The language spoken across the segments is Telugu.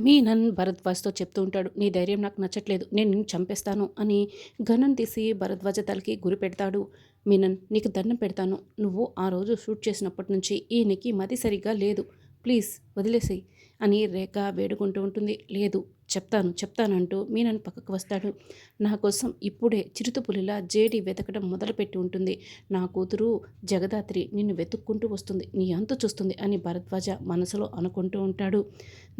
మీనన్ భరద్వాజ్తో చెప్తూ ఉంటాడు నీ ధైర్యం నాకు నచ్చట్లేదు నేను నిన్ను చంపేస్తాను అని గన్నం తీసి భరద్వాజ తలకి గురి పెడతాడు. మీనన్ నీకు దండం పెడతాను. నువ్వు ఆ రోజు షూట్ చేసినప్పటి నుంచి ఈయనకి మతి సరిగ్గా లేదు. ప్లీజ్ వదిలేసేయి. అని రేఖ వేడుకుంటూ ఉంటుంది. లేదు చెప్తాను చెప్తానంటూ మీనన్ పక్కకు వస్తాడు. నా కోసం ఇప్పుడే చిరుతపులిలా జేడి వెతకడం మొదలుపెట్టి ఉంటుంది. నా కూతురు జగదాత్రి నిన్ను వెతుక్కుంటూ వస్తుంది. నీ అంతు చూస్తుంది అని భరద్వాజ మనసులో అనుకుంటూ ఉంటాడు.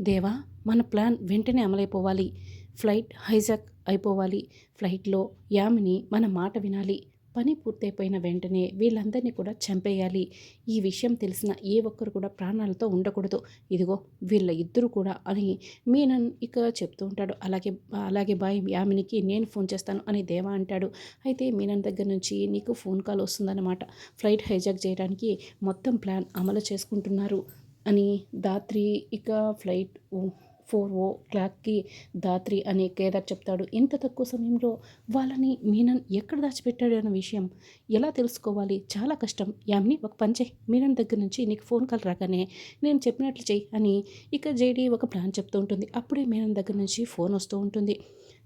దేవా మన ప్లాన్ వెంటనే అమలైపోవాలి. ఫ్లైట్ హైజాక్ అయిపోవాలి. ఫ్లైట్లో యామిని మన మాట వినాలి. పని పూర్తయిపోయిన వెంటనే వీళ్ళందరినీ కూడా చంపేయాలి. ఈ విషయం తెలిసిన ఏ ఒక్కరు కూడా ప్రాణాలతో ఉండకూడదు. ఇదిగో వీళ్ళ ఇద్దరు కూడా అని మీనన్ ఇక చెప్తూ ఉంటాడు. అలాగే అలాగే బాయ్ యామినికి నేను ఫోన్ చేస్తాను అని దేవా అంటాడు. అయితే మీనన్ దగ్గర నుంచి నీకు ఫోన్ కాల్ వస్తుందన్నమాట. ఫ్లైట్ హైజాక్ చేయడానికి మొత్తం ప్లాన్ అమలు చేసుకుంటున్నారు అని దాత్రి ఇక ఫ్లైట్ ఫోర్ ఓ క్లాక్కి దాత్రి అని కేదార్ చెప్తాడు ఇంత తక్కువ సమయంలో వాళ్ళని మీనన్ ఎక్కడ దాచిపెట్టాడు అన్న విషయం ఎలా తెలుసుకోవాలి? చాలా కష్టం. యామ్ని ఒక పని చేయి. మీనన్ దగ్గర నుంచి నీకు ఫోన్ కాల్ రాగానే నేను చెప్పినట్లు చెయ్యి అని ఇక జేడీ ఒక ప్లాన్ చెప్తూ ఉంటుంది. అప్పుడే మీనన్ దగ్గర నుంచి ఫోన్ వస్తూ ఉంటుంది.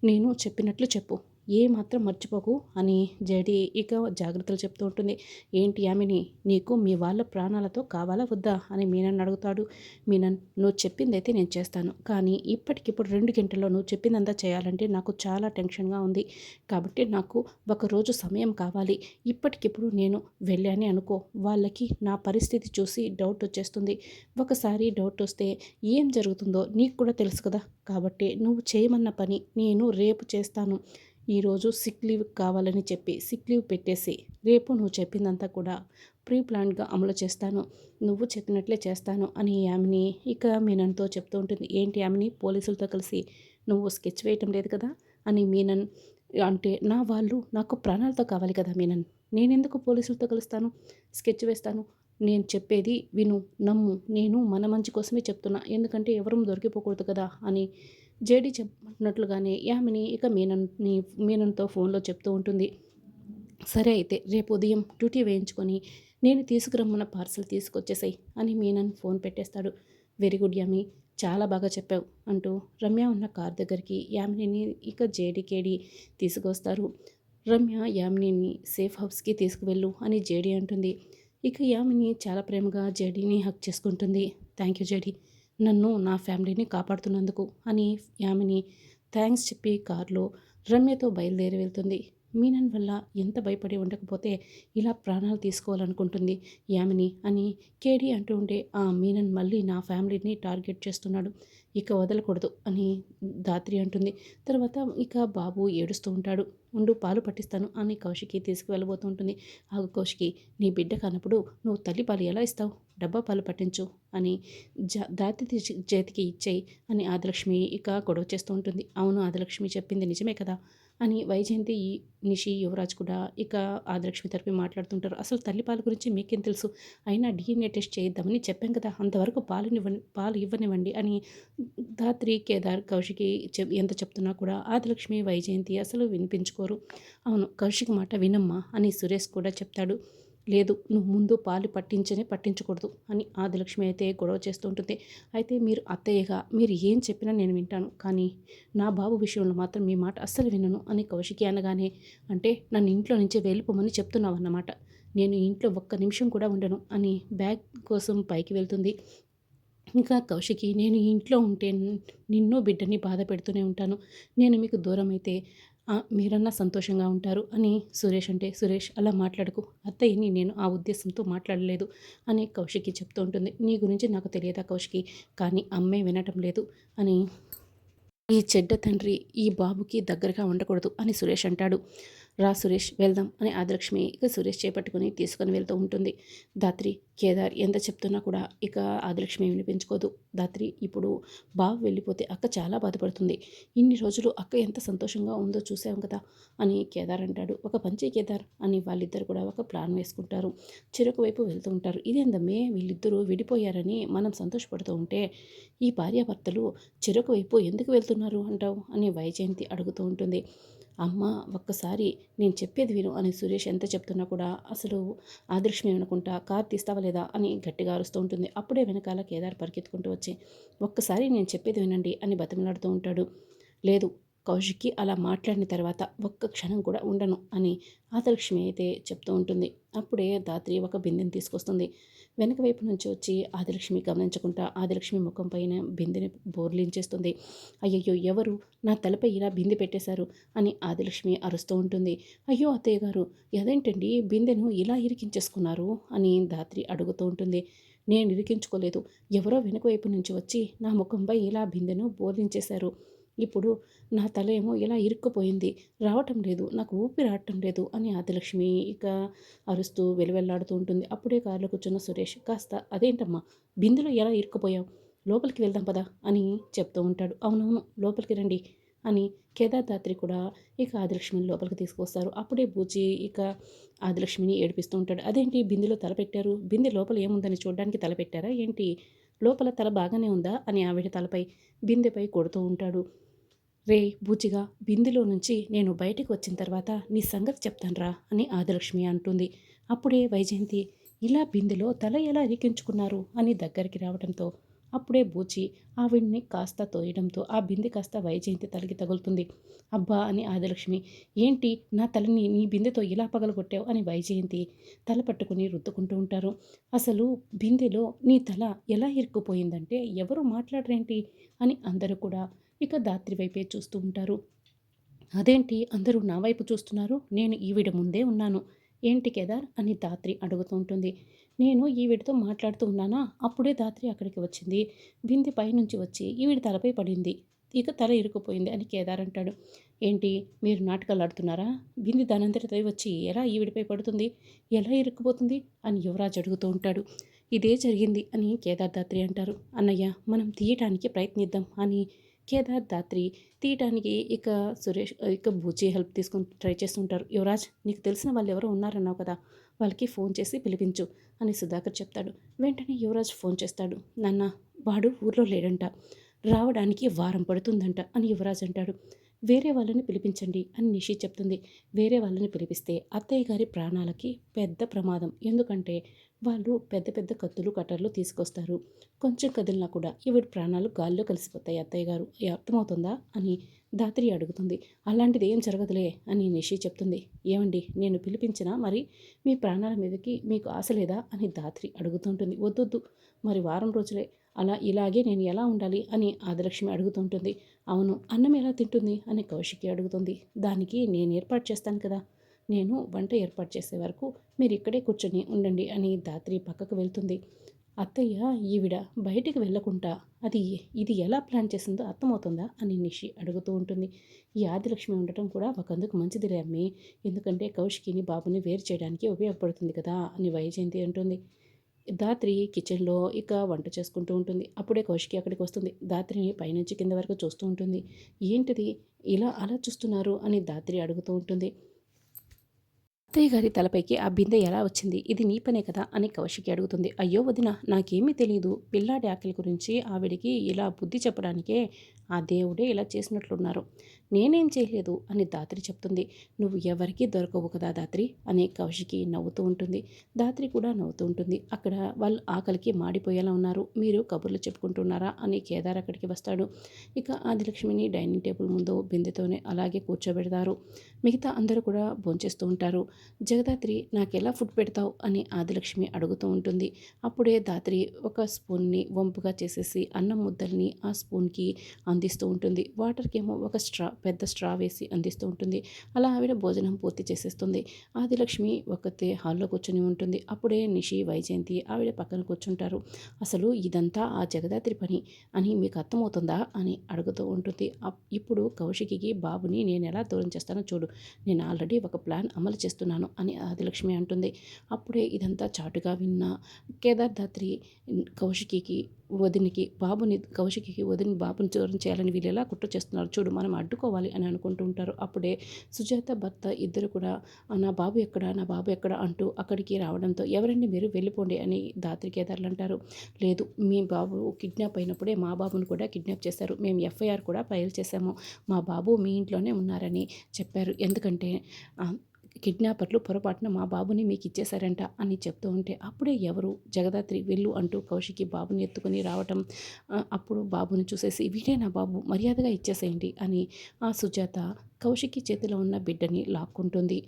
నేను చెప్పినట్లు చెప్పు. ఏ మాత్రం మర్చిపోకు అని జడి ఇక జాగ్రత్తలు చెప్తూ ఉంటుంది. ఏంటి యామిని? నీకు మీ వాళ్ళ ప్రాణాలతో కావాలా వద్దా? అని మీనన్ అడుగుతాడు. మీనన్ నువ్వు చెప్పిందైతే నేను చేస్తాను. కానీ ఇప్పటికిప్పుడు రెండు గంటల్లో నువ్వు చెప్పిందంతా చేయాలంటే నాకు చాలా టెన్షన్గా ఉంది. కాబట్టి నాకు ఒకరోజు సమయం కావాలి. ఇప్పటికిప్పుడు నేను వెళ్ళానే అనుకో. వాళ్ళకి నా పరిస్థితి చూసి డౌట్ వచ్చేస్తుంది. ఒకసారి డౌట్ వస్తే ఏం జరుగుతుందో నీకు కూడా తెలుసు కదా. కాబట్టి నువ్వు చేయమన్న పని నేను రేపు చేస్తాను. ఈరోజు సిక్ లీవ్ కావాలని చెప్పి సిక్ లీవ్ పెట్టేసి రేపు నువ్వు చెప్పిందంతా కూడా ప్రీ ప్లాన్గా అమలు చేస్తాను. నువ్వు చెప్పినట్లే చేస్తాను అని యామిని ఇక మీనన్తో చెప్తూ ఉంటుంది. ఏంటి యామిని? పోలీసులతో కలిసి నువ్వు స్కెచ్ వేయటం లేదు కదా? అని మీనన్ అంటే నా వాళ్ళు నాకు ప్రాణాలతో కావాలి కదా మీనన్? నేనెందుకు పోలీసులతో కలుస్తాను? స్కెచ్ వేస్తాను. నేను చెప్పేది విను నమ్ము. నేను మన మంచి కోసమే చెప్తున్నా. ఎందుకంటే ఎవరూ దొరికిపోకూడదు కదా? అని జేడి చెప్పినట్లుగానే యామిని ఇక మీనన్ని మీనన్తో ఫోన్లో చెప్తూ ఉంటుంది. సరే అయితే రేపు ఉదయం డ్యూటీ వేయించుకొని నేను తీసుకురమ్మన్న పార్సల్ తీసుకొచ్చేసాయి అని మీనన్ ఫోన్ పెట్టేస్తాడు. వెరీ గుడ్ యామి చాలా బాగా చెప్పావు అంటూ రమ్య ఉన్న కార్ దగ్గరికి యామినిని ఇక జేడీకేడి తీసుకొస్తారు. రమ్య యామినిని సేఫ్ హౌస్కి తీసుకువెళ్ళు అని జేడి అంటుంది. ఇక యామిని చాలా ప్రేమగా జేడీని హక్ చేసుకుంటుంది. Thank you JD. నన్ను నా ఫ్యామిలీని కాపాడుతున్నందుకు అని యామిని థ్యాంక్స్ చెప్పి కారులో రమ్యతో బయలుదేరి వెళ్తుంది. మీనన్ వల్ల ఎంత భయపడి ఉండకపోతే ఇలా ప్రాణాలు తీసుకోవాలనుకుంటుంది యామిని అని కేడి అంటూ ఉంటే ఆ మీనన్ మళ్ళీ నా ఫ్యామిలీని టార్గెట్ చేస్తున్నాడు. ఇక వదలకూడదు అని దాత్రి అంటుంది. తర్వాత ఇక బాబు ఏడుస్తూ ఉంటాడు. ఉండు పాలు పట్టిస్తాను అని కౌశికి తీసుకువెళ్ళబోతూ ఉంటుంది. ఆగు కౌశికి నీ బిడ్డ కానప్పుడు నువ్వు తల్లి పాలు ఎలా ఇస్తావు? డబ్బా పాలు పట్టించు అని జా చేతికి ఇచ్చేయి అని ఆదిలక్ష్మి ఇక గొడవ చేస్తూ ఉంటుంది. అవును ఆదిలక్ష్మి చెప్పింది నిజమే కదా? అని వైజయంతి నిషి యువరాజ్ కూడా ఇక ఆదిలక్ష్మి తరపు మాట్లాడుతుంటారు. అసలు తల్లిపాల గురించి మీకేం తెలుసు? అయినా డిఎన్ఏ టెస్ట్ చేద్దామని చెప్పాం కదా. అంతవరకు పాలునివ్వండి పాలు ఇవ్వనివ్వండి అని ధాత్రి కేదార్ కౌశికి ఎంత చెప్తున్నా కూడా ఆదిలక్ష్మి వైజయంతి అసలు వినిపించుకోరు. అవును కౌశిక్ మాట వినమ్మా అని సురేష్ కూడా చెప్తాడు. లేదు నువ్వు ముందు పాలు పట్టించనే పట్టించకూడదు అని ఆదిలక్ష్మి అయితే గొడవ చేస్తూ ఉంటుంది. అయితే మీరు అత్తయ్యగా మీరు ఏం చెప్పినా నేను వింటాను. కానీ నా బాబు విషయంలో మాత్రం మీ మాట అస్సలు వినను అని కౌశికి అనగానే అంటే నన్ను ఇంట్లో నుంచి వెళ్ళిపోమని చెప్తున్నావు అన్నమాట నేను ఇంట్లో ఒక్క నిమిషం కూడా ఉండను అని బ్యాగ్ కోసం పైకి వెళ్తుంది. ఇంకా కౌశికి నేను ఇంట్లో ఉంటే నిన్ను బిడ్డని బాధ పెడుతూనే ఉంటాను. నేను మీకు దూరం అయితే మీరన్నా సంతోషంగా ఉంటారు అని సురేష్ అంటే సురేష్ అలా మాట్లాడకు. అత్తయ్యని నేను ఆ ఉద్దేశంతో మాట్లాడలేదు అని కౌశికి చెప్తూ ఉంటుంది. నీ గురించి నాకు తెలియదా కౌశికి? కానీ అమ్మే వినటం లేదు అని ఈ చెడ్డ తండ్రి ఈ బాబుకి దగ్గరగా ఉండకూడదు అని సురేష్ అంటాడు. రా సురేష్ వెళ్దాం అని ఆదిలక్ష్మి ఇక సురేష్ చేపట్టుకుని తీసుకొని వెళ్తూ ఉంటుంది. దాత్రి కేదార్ ఎంత చెప్తున్నా కూడా ఇక ఆదిలక్ష్మి వినిపించుకోదు. దాత్రి ఇప్పుడు బాబు వెళ్ళిపోతే అక్క చాలా బాధపడుతుంది. ఇన్ని రోజులు అక్క ఎంత సంతోషంగా ఉందో చూసాం కదా అని కేదార్ అంటాడు. ఒక పంచే కేదార్ అని వాళ్ళిద్దరు కూడా ఒక ప్లాన్ వేసుకుంటారు. చెరుకు వైపు వెళ్తూ ఉంటారు. ఇదేందమ్మే వీళ్ళిద్దరూ విడిపోయారని మనం సంతోషపడుతూ ఉంటే ఈ భార్యాభర్తలు చెరుకు వైపు ఎందుకు వెళ్తున్నారు అంటావు అని వైజయంతి అడుగుతూ ఉంటుంది. అమ్మ ఒక్కసారి నేను చెప్పేది విను అని సురేష్ ఎంత చెప్తున్నా కూడా అసలు ఆదృశ్యం ఏమనుకుంటా కార్ తీస్తావా లేదా అని గట్టిగా అరుస్తూ ఉంటుంది. అప్పుడే వెనకాల కేదార్ పరిగెత్తుకుంటూ వచ్చి ఒక్కసారి నేను చెప్పేది వినండి అని బతిమలాడుతూ ఉంటాడు. లేదు కౌశిక్కి అలా మాట్లాడిన తర్వాత ఒక్క క్షణం కూడా ఉండను అని ఆదలక్ష్మి అయితే చెప్తూ ఉంటుంది. అప్పుడే దాత్రి ఒక బిందెని తీసుకొస్తుంది. వెనక వైపు నుంచి వచ్చి ఆదిలక్ష్మి గమనించకుండా ఆదిలక్ష్మి ముఖం పైన బిందెని బోర్లించేస్తుంది. అయ్యయ్యో ఎవరు? నా తలపై ఇలా బిందె పెట్టేశారు అని ఆదిలక్ష్మి అరుస్తూ ఉంటుంది. అయ్యో అత్తయ్య గారు అదేంటండి బిందెను ఇలా ఇరికించేసుకున్నారు అని ధాత్రి అడుగుతూ ఉంటుంది. నేను ఇరికించుకోలేదు. ఎవరో వెనుక వైపు నుంచి వచ్చి నా ముఖంపై ఇలా బిందెను బోర్లించేశారు. ఇప్పుడు నా తల ఏమో ఇలా ఇరుక్కుపోయింది. రావటం లేదు. నాకు ఊపిరి రావటం లేదు అని ఆదిలక్ష్మి ఇక అరుస్తూ వెలువెల్లాడుతూ ఉంటుంది. అప్పుడే కారులో కూర్చున్న సురేష్ కాస్త అదేంటమ్మా? బిందులో ఎలా ఇరుక్కుపోయావు? లోపలికి వెళ్దాం పదా అని చెప్తూ ఉంటాడు. అవునవును లోపలికి రండి అని కేదార్దాత్రి కూడా ఇక ఆదిలక్ష్మిని లోపలికి తీసుకొస్తారు అప్పుడే బూచి ఇక ఆదిలక్ష్మిని ఏడిపిస్తూ ఉంటాడు. అదేంటి? బిందెలో తల పెట్టారు? బిందె లోపల ఏముందని చూడడానికి తల పెట్టారా? ఏంటి? లోపల తల బాగానే ఉందా? అని ఆవిడ తలపై బిందెపై కొడుతూ ఉంటాడు. రే బూచిగా బిందులో నుంచి నేను బయటకు వచ్చిన తర్వాత నీ సంగతి చెప్తాన్రా అని ఆదిలక్ష్మి అంటుంది. అప్పుడే వైజయంతి ఇలా బిందులో తల ఎలా ఇరికించుకున్నారు అని దగ్గరికి రావడంతో అప్పుడే బూచి ఆవిడ్ని కాస్త తోయడంతో ఆ బిందె కాస్త వైజయంతి తలకి తగులుతుంది. అబ్బా అని ఆదిలక్ష్మి ఏంటి నా తలని నీ బిందెతో ఇలా పగలగొట్టావు అని వైజయంతి తల పట్టుకుని రుద్దుకుంటూ ఉంటారు. అసలు బిందెలో నీ తల ఎలా ఇరుక్కుపోయిందంటే ఎవరు మాట్లాడరేంటి అని అందరూ కూడా ఇక దాత్రి వైపే చూస్తూ ఉంటారు. అదేంటి? అందరూ నా వైపు చూస్తున్నారు. నేను ఈవిడ ముందే ఉన్నాను. ఏంటి కేదార్? అని దాత్రి అడుగుతూ ఉంటుంది. నేను ఈవిడితో మాట్లాడుతూ ఉన్నానా? అప్పుడే దాత్రి అక్కడికి వచ్చింది. బింది పైనుంచి వచ్చి ఈవిడ తలపై పడింది. ఇక తల ఇరుకుపోయింది అని కేదార్ అంటాడు. ఏంటి? మీరు నాటకాలు ఆడుతున్నారా? బింది దానంతటితో వచ్చి ఎలా ఈవిడిపై పడుతుంది? ఎలా ఇరుక్కుపోతుంది? అని యువరాజ్ అడుగుతూ ఉంటాడు. ఇదే జరిగింది అని కేదార్ దాత్రి అంటారు. అన్నయ్య మనం తీయటానికి ప్రయత్నిద్దాం అని కేదార్ దాత్రి తీయటానికి ఇక సురేష్ ఇక బూచి హెల్ప్ తీసుకొని ట్రై చేస్తుంటారు. యువరాజ్ నీకు తెలిసిన వాళ్ళు ఎవరో ఉన్నారన్నావు కదా వాళ్ళకి ఫోన్ చేసి పిలిపించు అని సుధాకర్ చెప్తాడు. వెంటనే యువరాజ్ ఫోన్ చేస్తాడు. నాన్న వాడు ఊర్లో లేడంట. రావడానికి వారం పడుతుందంట అని యువరాజ్ అంటాడు. వేరే వాళ్ళని పిలిపించండి అని నిషి చెప్తుంది. వేరే వాళ్ళని పిలిపిస్తే అత్తయ్య గారి ప్రాణాలకి పెద్ద ప్రమాదం. ఎందుకంటే వాళ్ళు పెద్ద పెద్ద కత్తులు కట్టర్లు తీసుకొస్తారు. కొంచెం కదిలినా కూడా ఇవిడి ప్రాణాలు గాల్లో కలిసిపోతాయి అత్తయ్య గారు. అర్థమవుతుందా అని దాత్రి అడుగుతుంది. అలాంటిది ఏం జరగదులే అని నిషి చెప్తుంది. ఏమండి నేను పిలిపించినా మరి మీ ప్రాణాల మీదకి మీకు ఆశ లేదా అని దాత్రి అడుగుతుంటుంది. వద్దొద్దు. మరి వారం రోజులే అలా ఇలాగే నేను ఎలా ఉండాలి అని ఆదిలక్ష్మి అడుగుతుంటుంది. అవును అన్నం ఎలా తింటుంది అని కౌశికి అడుగుతుంది. దానికి నేను ఏర్పాటు చేస్తాను కదా. నేను వంట ఏర్పాటు చేసే వరకు మీరు ఇక్కడే కూర్చొని ఉండండి అని దాత్రి పక్కకు వెళ్తుంది. అత్తయ్య ఈవిడ బయటికి వెళ్ళకుండా అది ఇది ఎలా ప్లాన్ చేసిందో అర్థమవుతుందా అని నిషి అడుగుతూ ఉంటుంది. ఈ ఆదిలక్ష్మి ఉండటం కూడా ఒకందుకు మంచిదిలే అమ్మి. ఎందుకంటే కౌశికిని బాబుని వేరు చేయడానికి ఉపయోగపడుతుంది కదా అని వైజయంతి అంటుంది. దాత్రి కిచెన్లో ఇక వంట చేసుకుంటూ ఉంటుంది. అప్పుడే కౌశికి అక్కడికి వస్తుంది. దాత్రిని పైనుంచి కింద వరకు చూస్తూ ఉంటుంది. ఏంటిది? ఇలా అలా చూస్తున్నారు? అని దాత్రి అడుగుతూ ఉంటుంది. అత్తయ్య గారి తలపైకి ఆ బిందె ఎలా వచ్చింది? ఇది నీ పనే కదా? అని కౌశికి అడుగుతుంది. అయ్యో వదిన నాకేమీ తెలియదు పిల్లాడి ఆకలి గురించి ఆవిడికి ఇలా బుద్ధి చెప్పడానికే ఆ దేవుడే ఇలా చేసినట్లున్నారు. నేనేం చేయలేదు అని దాత్రి చెప్తుంది. నువ్వు ఎవరికీ దొరకవు కదా దాత్రి అని కౌశికి నవ్వుతూ ఉంటుంది. దాత్రి కూడా నవ్వుతూ ఉంటుంది. అక్కడ వాళ్ళు ఆకలికి మాడిపోయేలా ఉన్నారు. మీరు కబుర్లు చెప్పుకుంటున్నారా అని కేదార్ అక్కడికి వస్తాడు. ఇక ఆదిలక్ష్మిని డైనింగ్ టేబుల్ ముందు బిందెతోనే అలాగే కూర్చోబెడతారు. మిగతా అందరూ కూడా భోంచేస్తూ ఉంటారు. జగదాత్రి నాకు ఎలా ఫుడ్ పెడతావు? అని ఆదిలక్ష్మి అడుగుతూ ఉంటుంది. అప్పుడే దాత్రి ఒక స్పూన్ని వంపుగా చేసేసి అన్నం ముద్దల్ని ఆ స్పూన్కి అందిస్తూ ఉంటుంది. వాటర్కేమో ఒక స్ట్రా పెద్ద స్ట్రా వేసి అందిస్తూ ఉంటుంది. అలా ఆవిడ భోజనం పూర్తి చేసేస్తుంది. ఆదిలక్ష్మి ఒకతే హాల్లో కూర్చొని ఉంటుంది. అప్పుడే నిషి వైజయంతి ఆవిడ పక్కన కూర్చుంటారు. అసలు ఇదంతా ఆ జగదాత్రి పని? అని మీకు అర్థమవుతుందా? అని అడుగుతూ ఉంటుంది. ఇప్పుడు కౌశికి బాబుని నేను ఎలా దూరం చేస్తానో చూడు. నేను ఆల్రెడీ ఒక ప్లాన్ అమలు చేస్తున్నాను అని ఆదిలక్ష్మి అంటుంది. అప్పుడే ఇదంతా చాటుగా విన్న కేదార్ దాత్రి కౌశికి వదినికి బాబుని కౌశికి వదిని బాబుని దూరం చేయాలని వీళ్ళు ఎలా కుట్ర చేస్తున్నారు? చూడు మనం అడ్డుకోవాలి అని అనుకుంటూ ఉంటారు. అప్పుడే సుజాత భర్త ఇద్దరు కూడా నా బాబు ఎక్కడ? నా బాబు ఎక్కడ? అంటూ అక్కడికి రావడంతో ఎవరండి మీరు? వెళ్ళిపోండి అని దాత్రి కేదార్లు అంటారు. లేదు మీ బాబు కిడ్నాప్ అయినప్పుడే మా బాబును కూడా కిడ్నాప్ చేశారు. మేము ఎఫ్ఐఆర్ కూడా ఫైల్ చేశాము. మా బాబు మీ ఇంట్లోనే ఉన్నారని చెప్పారు. ఎందుకంటే కిడ్నాపర్లు పొరపాటున మా బాబుని మీకు ఇచ్చేశారంట అని చెప్తూ ఉంటే అప్పుడే ఎవరు? జగదాత్రి వెళ్ళు అంటూ కౌశికి బాబుని ఎత్తుకొని రావటం అప్పుడు బాబుని చూసేసి వీడే నా బాబు మర్యాదగా ఇచ్చేసేయండి అని ఆ సుజాత కౌశికి చేతిలో ఉన్న బిడ్డని లాక్కుంటుంది.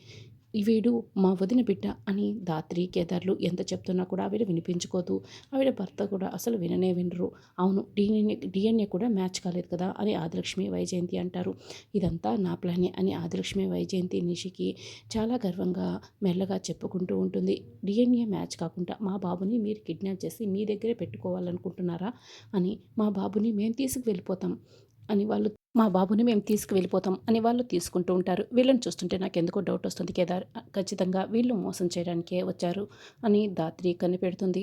వీడు మా వదిన బిడ్డ అని దాత్రి కేదార్లు ఎంత చెప్తున్నా కూడా ఆవిడ వినిపించుకోదు. ఆవిడ భర్త కూడా అసలు విననే వినరు. అవును డిఎన్ఏ డిఎన్ఏ కూడా మ్యాచ్ కాలేదు కదా అని ఆదిలక్ష్మి వైజయంతి అంటారు. ఇదంతా నా ప్లానే అని ఆదిలక్ష్మి వైజయంతి నిషికి చాలా గర్వంగా మెల్లగా చెప్పుకుంటూ ఉంటుంది. డిఎన్ఏ మ్యాచ్ కాకుండా మా బాబుని మీరు కిడ్నాప్ చేసి మీ దగ్గరే పెట్టుకోవాలనుకుంటున్నారా అని మా బాబుని మేము తీసుకువెళ్ళిపోతాం అని వాళ్ళు మా బాబుని మేము తీసుకువెళ్ళిపోతాం అని వాళ్ళు తీసుకుంటూ ఉంటారు. వీళ్ళని చూస్తుంటే నాకు ఎందుకో డౌట్ వస్తుంది కేదార్ ఖచ్చితంగా వీళ్ళు మోసం చేయడానికే వచ్చారు అని దాత్రి కనిపెడుతుంది.